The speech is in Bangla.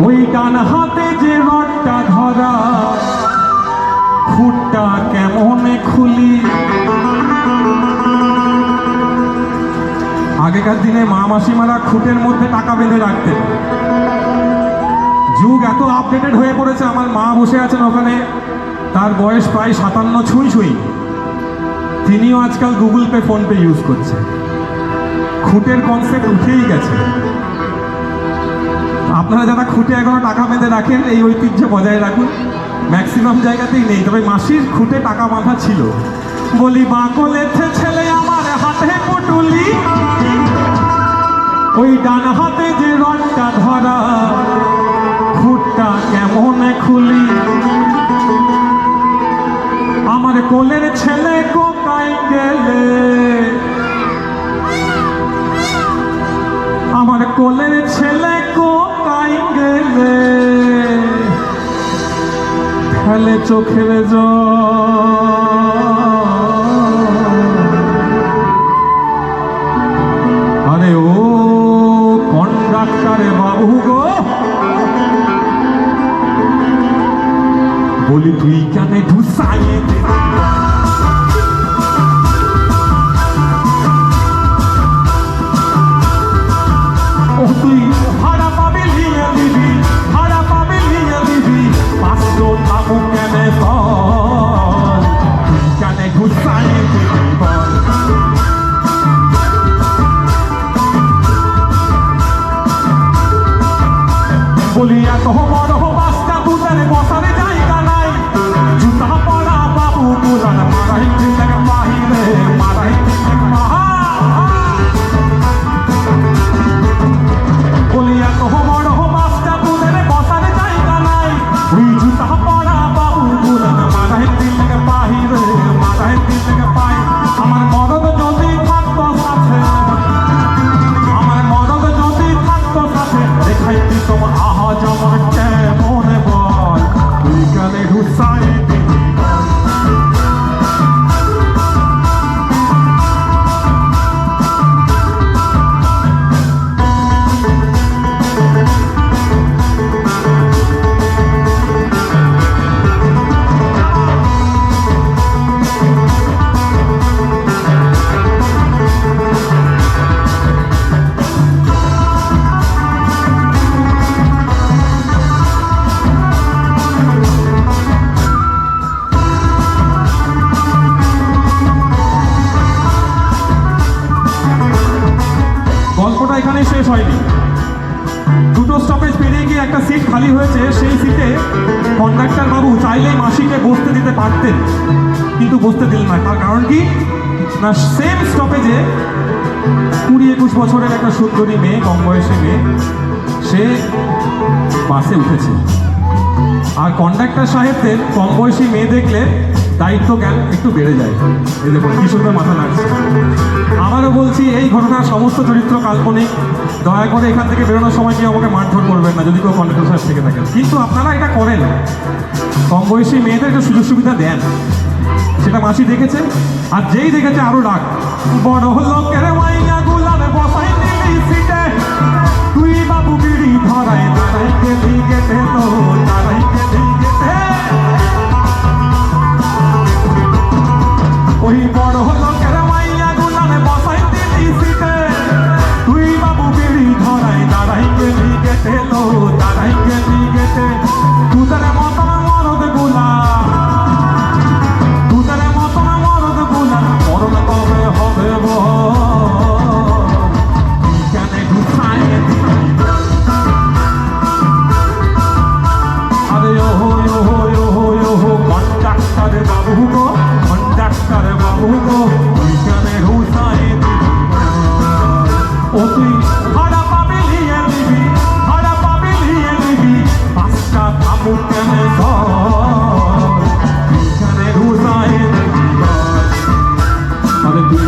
ওই ডান হাতে যে রডটা ধরা, খুঁটটা কেমন খুলি? আগেকার দিনে মা মাসিমারা খুঁটের মধ্যে টাকা বেঁধে রাখতেন। যুগ এত আপডেটেড হয়ে পড়েছে, আমার মা বসে আছেন ওখানে। তার বয়স প্রায় সাতান্ন ছুঁই ছুঁই। তিনিও আজকাল Google Pay, PhonePe use করছে খুঁটের কনসেপ্ট উঠেই গেছে। আপনারা যারা খুঁটে এখনও টাকা বেঁধে রাখেন, এই ঐতিহ্য বজায় রাখুন। ম্যাক্সিমাম জায়গাতেই নেই, তবে মাসির খুঁটে টাকা বাঁধা ছিল। বলি বাঁকলেছে ছেলে আমার হাতে পটুলি। ওই ডান হাতে যে রডটা ধরা, খুঁটটা কেমন খুলি। আমার কোলের ছেলে কোকাই গেলে। আমার কোলের ছেলে ফেলে চোখের আরে ও কন্ডাক্টারে বাবু গো। বলি তুই কেন ঢুসাইয়ে এত বড় বাসটা দুধের বসার জায়গা নাই জুতা পড়া বাবু গুলান মারাই দিলেন বাহিরে মারাই দিলেন মাহা বলি এত বড় বাসটা দুধের বসার জায়গা নাই। ওই জুতা স্টপেজ একটা সিট খালি হয়েছে, সেই সিটে কন্ডাক্টর বাবু চাইলেই মাসিকে বসতে দিতে পারতেন, কিন্তু বসতে দিলেন না। তার কারণ কি? না সেম স্টপেজে কুড়ি একুশ বছরের একটা সুন্দরী মেয়ে, কম বয়সী মেয়ে, সে বাসে উঠেছে। আর কন্ডাক্টর সাহেবদের কম বয়সী মেয়ে দেখলে দায়িত্ব জ্ঞান একটু বেড়ে যায়। এই দেখুন, কি সুন্দর মাথা লাগছে। আবারও বলছি, এই ঘটনার সমস্ত চরিত্র কাল্পনিক। দয়া করে এখান থেকে বেরোনোর সময় কেউ আমাকে মারধর করবেন না, যদি কেউ কন্ডাক্টর সাহেব থেকে থাকেন। কিন্তু আপনারা এটা করেন। কম বয়সী মেয়েদের একটু সুযোগ সুবিধা দেন। সেটা মাসি দেখেছে, আর যেই দেখেছে আরও ডাক বড় লোকের কন্ডাক্টর বাবু গো কন্ডাক্টর বাবু গো তুই কেন ও তুই ভাড়া পাবে লিয়ে নিবি, ভাড়া পাবে লিয়ে নিবি, পাঁচটা বাবু কেন তুই কেন দিবি। আরে তুই